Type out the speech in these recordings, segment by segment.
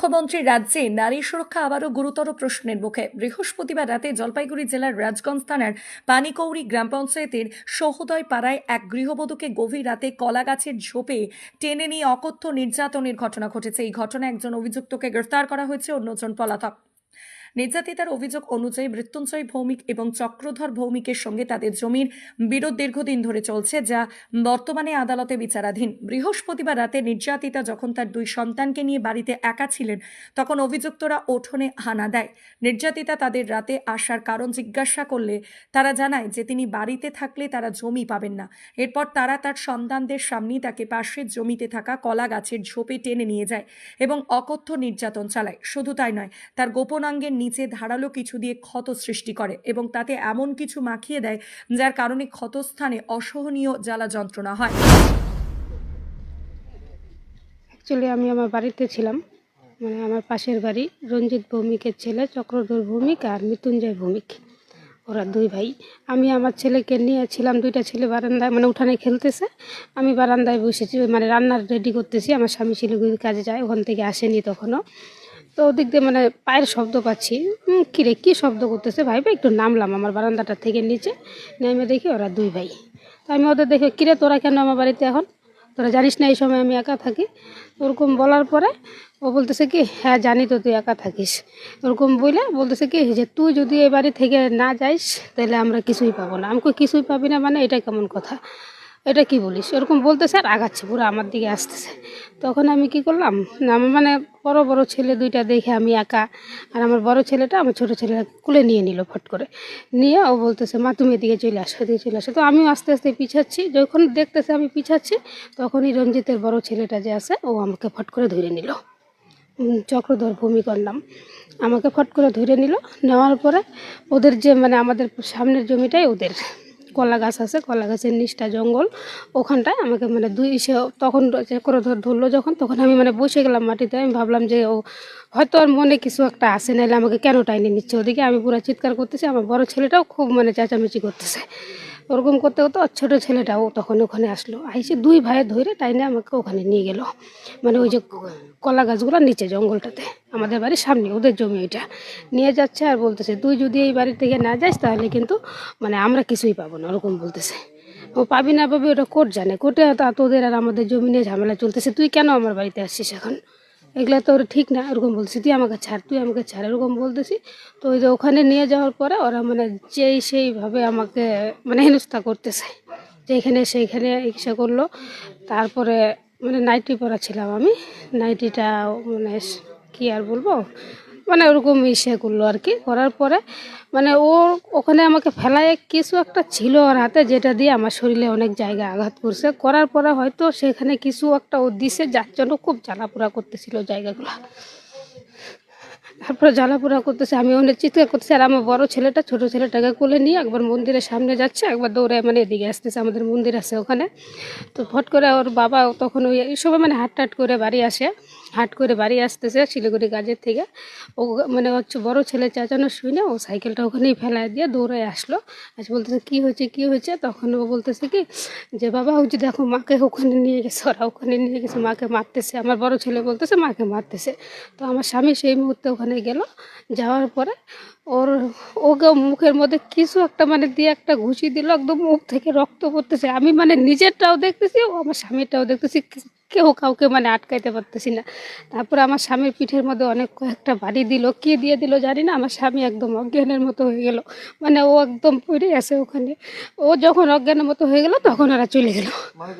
মুখ্যমন্ত্রী রাজ্যে নারী সুরক্ষা আবারও গুরুতর প্রশ্নের মুখে। বৃহস্পতিবার রাতে জলপাইগুড়ি জেলার রাজগঞ্জ থানার পানিকৌড়ি গ্রাম পঞ্চায়েতের সহোদয় পাড়ায় এক গৃহবধূকে গভীর রাতে কলা গাছের ঝোপে টেনে নিয়ে অকথ্য নির্যাতনের ঘটনা ঘটেছে। এই ঘটনায় একজন অভিযুক্তকে গ্রেফতার করা হয়েছে, অন্যজন পলাতক। নির্যাতিতার অভিযোগ অনুযায়ী মৃত্যুঞ্জয় ভৌমিক এবং চক্রধর ভৌমিকের সঙ্গে তাদের জমির বিরোধ দীর্ঘদিন ধরে চলছে, যা বর্তমানে আদালতে বিচারাধীন। বৃহস্পতিবার রাতে নির্যাতিতা যখন তার দুই সন্তানকে নিয়ে বাড়িতে একা ছিলেন, তখন অভিযুক্তরা ওঠোনে হানা দেয়। নির্যাতিতা তাদের রাতে আসার কারণ জিজ্ঞাসা করলে তারা জানায় যে তিনি বাড়িতে থাকলে তারা জমি পাবেন না। এরপর তারা তার সন্তানদের সামনেই তাকে পাশের জমিতে থাকা কলা গাছের ঝোপে টেনে নিয়ে যায় এবং অকথ্য নির্যাতন চালায়। শুধু তাই নয়, তার গোপনাঙ্গের নিচে ধারালো কিছু দিয়ে ক্ষত সৃষ্টি করে এবং তাতে এমন কিছু মাখিয়ে দেয় যার কারণে ক্ষতস্থানে অসহনীয় জ্বালা যন্ত্রণা হয়। অ্যাকচুয়ালি আমি আমার বাড়িতে ছিলাম। মানে আমার পাশের বাড়ি রঞ্জিত ভৌমিকের ছেলে, চক্রধর ভৌমিক আর মৃত্যুঞ্জয় ভৌমিক। ওরা দুই ভাই। আমি আমার ছেলেকে নিয়ে ছিলাম দুইটা ছেলে বারান্দায় মানে উঠানে খেলতেছে। আমি বারান্দায় বসেছি মানে রান্নার রেডি করতেছি। আমার স্বামী শিলিগুড়ির কাজে যায়, ওখান থেকে আসেনি তখনও। তো ওদিক দিয়ে মানে পায়ের শব্দ পাচ্ছি। কিরে কী শব্দ করতেছে ভাই? ভাই, একটু নামলাম আমার বারান্দাটা থেকে নিচে। নেমে দেখি ওরা দুই ভাই। তো আমি ওদের দেখে কিরে তোরা কেন আমার বাড়িতে এখন? তোরা জানিস না এই সময় আমি একা থাকি? ওরকম বলার পরে ও বলতেছে কি হ্যাঁ জানি তো তুই একা থাকিস। ওরকম বলে বলতেছে কি, যে তুই যদি এই বাড়ি থেকে না যাইস, তাহলে আমরা কিছুই পাবো না। আমাকে কিছুই পাবি না মানে? এটা কেমন কথা? এটা কি বলিস? এরকম বলতেছে আর আগাচ্ছে, পুরো আমার দিকে আসতেছে। তখন আমি কি করলাম? আমার মানে বড় বড় ছেলে দুইটা দেখে আমি একা, আর আমার বড় ছেলেটা আমার ছোট ছেলে কুলে নিয়ে নিল ফট করে। নিয়ে ও বলতেছে, মা, তুমি এদিকে চলে আসো, এদিকে চলে আসো। তো আমিও আস্তে আস্তে পিছাচ্ছি। যখন দেখতেছে আমি পিছাচ্ছি, তখনই রঞ্জিতের বড় ছেলেটা যে আছে, ও আমাকে ফট করে ধরে নিল। চক্রধর ভূমিকর নাম আমাকে ফট করে ধরে নিল। নেওয়ার পরে ওদের যে মানে আমাদের সামনের জমিটাই ওদের। কলা গাছ আছে কলা গাছের নিচটা জঙ্গল। ওখানটায় আমাকে মানে দুই সে তখন করে ধরলো যখন, তখন আমি মানে বসে গেলাম মাটিতে। আমি ভাবলাম যে ও হয়তো আর মনে কিছু একটা আসে নাহলে আমাকে কেন টাইনে নিচ্ছে? ওদিকে আমি পুরো চিৎকার করতেছি, আমার বড় ছেলেটাও খুব মানে চেঁচামেচি করতেছে। ওরকম করতে করতে ওর ছোটো ছেলেটাও তখন ওখানে আসলো। আইসে দুই ভাইয়ে ধরে টাইনে আমাকে ওখানে নিয়ে গেল। মানে ওই যে কলা গাছগুলোর নিচে জঙ্গলটাতে, আমাদের বাড়ির সামনে, ওদের জমি ওইটা। নিয়ে যাচ্ছে আর বলতেছে, তুই যদি এই বাড়ি থেকে না যাস তাহলে কিন্তু মানে আমরা কিছুই পাবো না, ওরকম বলতেছে। ও পাবি না পাবি ওটা কোর্ট জানে। কোর্টে তা তোদের আর আমাদের জমি নিয়ে ঝামেলা চলতেছে। তুই কেন আমার বাড়িতে আসছিস এখন? এগুলো তো ওরা ঠিক না, ওরকম বলছি, তুই আমাকে ছাড়, তুই আমাকে ছাড়, এরকম বলতেছি। তো ওই যে ওখানে নিয়ে যাওয়ার পরে ওরা মানে যেই সেইভাবে আমাকে মানে হেনস্থা করতেছে, যেখানে সেইখানে ইচ্ছা করল। তারপরে মানে নাইটি পরা ছিলাম আমি। নাইটিটা মানে কি আর বলব? মানে ওরকম ইসে করল আর কি। করার পরে মানে ও ওখানে আমাকে ফেলায় কিছু একটা ছিল ওর হাতে যেটা দিয়ে আমার শরীরে অনেক জায়গা আঘাত করছে। করার পরে হয়তো সেখানে কিছু একটা ও যার জন্য খুব জ্বালাপোড়া করতেছিল জায়গাগুলো। তারপরে জ্বালাপোড়া করতেছে, আমি অনেক চিৎকার করতেছি, আর আমার বড় ছেলেটা, ছোট ছেলেটাকে কোলে নিয়ে একবার মন্দিরের সামনে যাচ্ছে, একবার দৌড়ে মানে এদিকে আসতেছে, আমাদের মন্দির আছে ওখানে। তো ফট করে ওর বাবা তখন ওই এই সময় মানে হাট টাট করে বাড়ি আসে। হাট করে বাড়ি আসতেছে শিলিগুড়ি কাজের থেকে। ও মানে হচ্ছে বড় ছেলে, চেঁচানো শুনে ও সাইকেলটা ওখানেই ফেলায় দিয়ে দৌড়ে আসলো। আজ বলতেছে, কি হয়েছে কি হয়েছে? তখন ও বলতেছে কি, যে বাবা হচ্ছে দেখো, মাকে ওখানে নিয়ে গেছে, ওরা ওখানে নিয়ে গেছে, মাকে মারতেছে। আমার বড় ছেলে বলতেছে, মাকে মারতেছে। তো আমার স্বামী সেই মুহূর্তে ওখানে গেল। যাওয়ার পরে ওর, ওকে মুখের মধ্যে কিছু একটা মানে দিয়ে একটা ঘুষি দিল, একদম মুখ থেকে রক্ত পড়তেছে। আমি মানে নিজেরটাও দেখতেছি, ও আমার স্বামীরটাও দেখতেছি, কেউ কাউকে মানে আটকাইতে পারতেছি না। তারপরে আমার স্বামীর পিঠের মধ্যে অনেক কয়েকটা বাড়ি দিল, কে দিয়ে দিল জানি না, আমার স্বামী একদম অজ্ঞানের মতো হয়ে গেল। মানে ও একদম পড়ে আছে ওখানে। ও যখন অজ্ঞানের মতো হয়ে গেল, তখন ওরা চলে গেল। মানে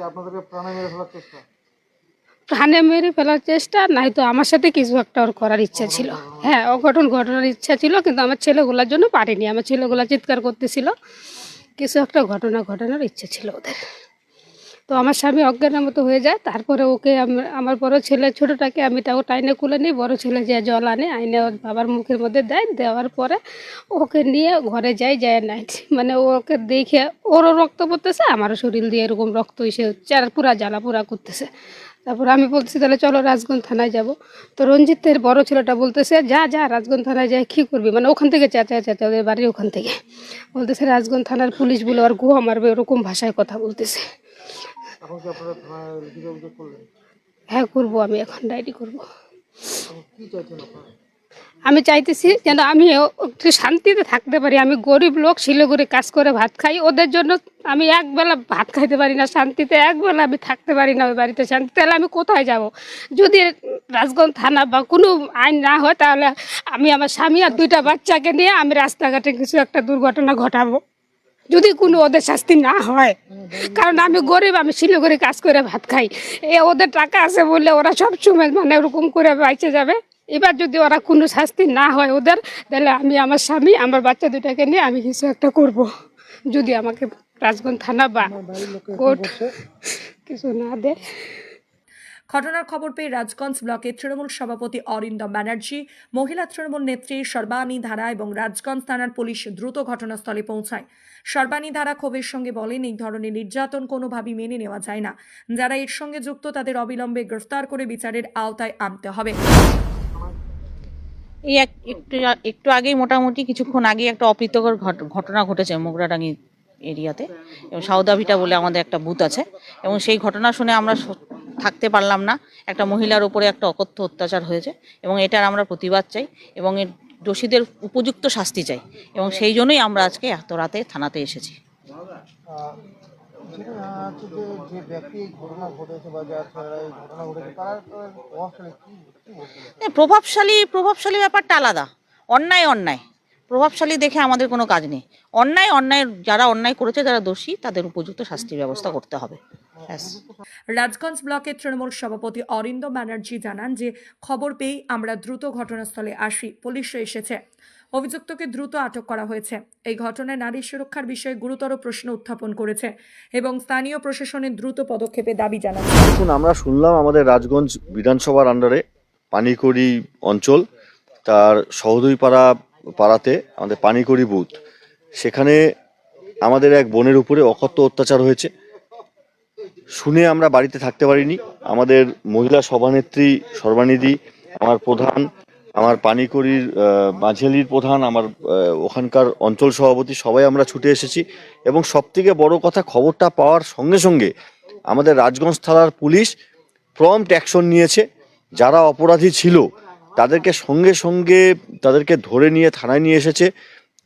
প্রাণে মেরে ফেলার চেষ্টা নাই তো আমার সাথে কিছু একটা ওর করার ইচ্ছা ছিল। হ্যাঁ অঘটন ঘটনার ইচ্ছা ছিল, কিন্তু আমার ছেলেগুলোর জন্য পারিনি। আমার ছেলেগুলো চিৎকার করতেছিল। কিছু একটা ঘটনা ঘটানোর ইচ্ছা ছিল ওদের। তো আমার স্বামী অজ্ঞানের মতো হয়ে যায়। তারপরে ওকে আমার বড় ছেলে ছোটোটাকে আমি তাও টাইনে কুলে নিই। বড় ছেলে যে জল আনে, আইনে ওর বাবার মুখের মধ্যে দেয়। দেওয়ার পরে ওকে নিয়ে ঘরে যাই যায় নাইট মানে ওকে দেখে ওরও রক্ত পড়তেছে, আমারও শরীর দিয়ে এরকম রক্ত এসে আর পুরা জ্বালা পুরা করতেছে। তারপর আমি বলতেছি তাহলে চলো রাজগঞ্জ থানায় যাব। তো রঞ্জিতের বড় ছেলেটা বলতেছে যা যা রাজগঞ্জ থানায় যায় কী করবি? মানে ওখান থেকে চেঁচা চেঁচা ওদের বাড়ির ওখান থেকে। বলতেছে রাজগঞ্জ থানার পুলিশ বলে আর গুহা মারবে ওরকম ভাষায় কথা বলতেছে। হ্যাঁ করব আমি এখন ডায়েরি করব। আমি চাইতেছি যেন আমি একটু শান্তিতে থাকতে পারি। আমি গরিব লোক শিলিগুড়ি কাজ করে ভাত খাই। ওদের জন্য আমি একবেলা ভাত খাইতে পারি না, শান্তিতে একবেলা আমি থাকতে পারি না ওই বাড়িতে শান্তি। তাহলে আমি কোথায় যাব? যদি রাজগঞ্জ থানা বা কোনো আইন না হয়, তাহলে আমি আমার স্বামী আর দুইটা বাচ্চাকে নিয়ে আমি রাস্তাঘাটে কিছু একটা দুর্ঘটনা ঘটাবো। যদি কোনো ওদের শাস্তি না হয়, কারণ আমি গরিব, আমি শিলিগুড়ি কাজ করে ভাত খাই। এ ওদের টাকা আছে বলে ওরা সব সময় মানে ওরকম করে বাইচে যাবে। এবার যদি ওরা কোনো শাস্তি না হয় ওদের তাহলে আমি আমার স্বামী আমার বাচ্চা দুটাকে নিয়ে আমি কিছু একটা করব। যদি আমাকে রাজগঞ্জ থানা বা কোর্ট কিছু না দেয়। ঘটনার খবর পেয়ে রাজগঞ্জ ব্লকের তৃণমূল সভাপতি অরিন্দম ব্যানার্জি মহিলা তৃণমূল নেত্রী সর্বাণী ধারা এবং রাজগঞ্জ থানার পুলিশ দ্রুত ঘটনাস্থলে পৌঁছায়। সর্বাণী ধারা ক্ষোভের সঙ্গে বলেন এই ধরনের নির্যাতন কোনোভাবেই মেনে নেওয়া যায় না। যারা এর সঙ্গে যুক্ত তাদের অবিলম্বে গ্রেফতার করে বিচারের আওতায় আনতে হবে। এই এক, একটু একটু আগেই মোটামুটি কিছুক্ষণ আগে একটা অপ্রীতকর ঘট- ঘটনা ঘটেছে মোগরাডাঙ্গি এরিয়াতে, এবং সাউদাভিটা বলে আমাদের একটা বুথ আছে, এবং সেই ঘটনা শুনে আমরা থাকতে পারলাম না। একটা মহিলার উপরে একটা অকথ্য অত্যাচার হয়েছে, এবং এটার আমরা প্রতিবাদ চাই, এবং এর দোষীদের উপযুক্ত শাস্তি চাই, এবং সেই জন্যই আমরা আজকে এত রাতে থানাতে এসেছি আহ, যেটা জানা যাচ্ছে যে যে ব্যক্তি ঘটনা ঘটেছে বা যার ঘটনা ঘটেছে তারা প্রভাবশালী প্রভাবশালী প্রভাবশালী ব্যাপারটা আলাদা। অন্যায় অন্যায়। প্রভাবশালী দেখে আমাদের কোনো কাজ নেই। অন্যায় অন্যায় যারা অন্যায় করেছে যারা দোষী তাদের উপযুক্ত শাস্তির ব্যবস্থা করতে হবে। রাজগঞ্জ ব্লকের তৃণমূল সভাপতি অরিন্দ ব্যানার্জি জানান যে খবর পেয়েই আমরা দ্রুত ঘটনাস্থলে আসি। পুলিশ এসেছে। অভিযুক্তকে দ্রুত আটক করা হয়েছে। এই ঘটনায় নারী সুরক্ষার বিষয়ে গুরুতর প্রশ্ন উত্থাপন করেছে এবং স্থানীয় প্রশাসনের দ্রুত পদক্ষেপে দাবি জানাচ্ছে। দেখুন, আমরা শুনলাম আমাদের রাজগঞ্জ বিধানসভার আন্ডারে পানিকড়ি অঞ্চল, তার সহদইপাড়া পাড়াতে আমাদের পানিকড়ি বুথ। সেখানে আমাদের এক বোনের উপরে অকথ্য অত্যাচার হয়েছে। শুনে আমরা বাড়িতে থাকতে পারিনি। আমাদের মহিলা সভানেত্রী সর্বানিধি, আমার প্রধান আমার পানিকড়ির মাঝেলির প্রধান, আমার ওখানকার অঞ্চল সভাপতি, সবাই আমরা ছুটে এসেছি। এবং সবথেকে বড় কথা, খবরটা পাওয়ার সঙ্গে সঙ্গে আমাদের রাজগঞ্জ থানার পুলিশ প্রম্পট অ্যাকশন নিয়েছে। যারা অপরাধী ছিল, তাদেরকে সঙ্গে সঙ্গে তাদেরকে ধরে নিয়ে থানায় নিয়ে এসেছে।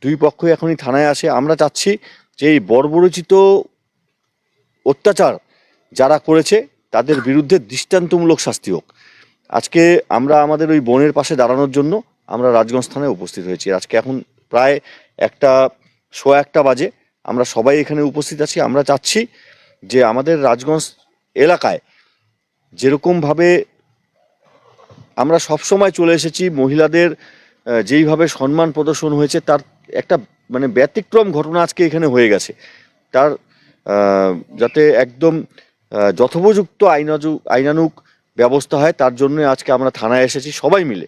দুই পক্ষই এখনই থানায় আসে আমরা চাচ্ছি যে এই বর্বরচিত অত্যাচার যারা করেছে, তাদের বিরুদ্ধে দৃষ্টান্তমূলক শাস্তি হোক। আজকে আমরা আমাদের ওই বনের পাশে দাঁড়ানোর জন্য আমরা রাজগঞ্জ থানায় উপস্থিত হয়েছি। আজকে এখন প্রায় একটা শো একটা বাজে। আমরা সবাই এখানে উপস্থিত আছি। আমরা চাচ্ছি যে আমাদের রাজগঞ্জ এলাকায় যেরকমভাবে আমরা সব সময় চলে এসেছি, মহিলাদের যেইভাবে সম্মান প্রদর্শন হয়েছে, তার একটা মানে ব্যতিক্রম ঘটনা আজকে এখানে হয়ে গেছে। তার যাতে একদম যথোপযুক্ত আইনাজু আইনানুক ব্যবস্থা হয়, তার জন্য আজকে আমরা থানায় এসেছি, সবাই মিলে।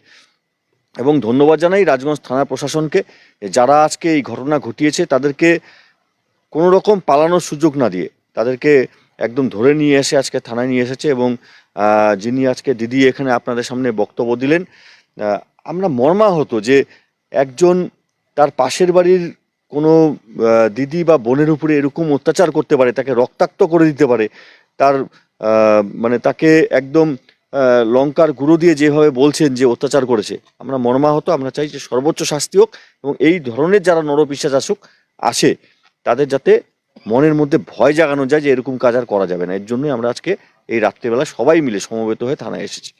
এবং ধন্যবাদ জানাই রাজগঞ্জ থানা প্রশাসনকে যারা আজকে এই ঘটনা ঘটিয়েছে, তাদেরকে কোনো রকম পালানোর সুযোগ না দিয়ে, তাদেরকে একদম ধরে নিয়ে এসে আজকে থানায় নিয়ে এসেছে এবং যিনি আজকে দিদি এখানে আপনাদের সামনে বক্তব্য দিলেন আমরা মর্মাহত যে একজন তার পাশের বাড়ির কোনো দিদি বা বোনের উপরে এরকম অত্যাচার করতে পারে, তাকে রক্তাক্ত করে দিতে পারে, তার মানে তাকে একদম লঙ্কার গুঁড়ো দিয়ে যেভাবে বলছেন যে অত্যাচার করেছে, আমরা মর্মাহত, আমরা চাই যে সর্বোচ্চ শাস্তি হোক এবং এই ধরনের যারা নরপিসাচ আসুক, আসে, তাদের যাতে মনের মধ্যে ভয় জাগানো যায় যে এরকম কাজ আর করা যাবে না। এর জন্যই আমরা আজকে এই রাত্রেবেলা সবাই মিলে সমবেত হয়ে থানায় এসেছি।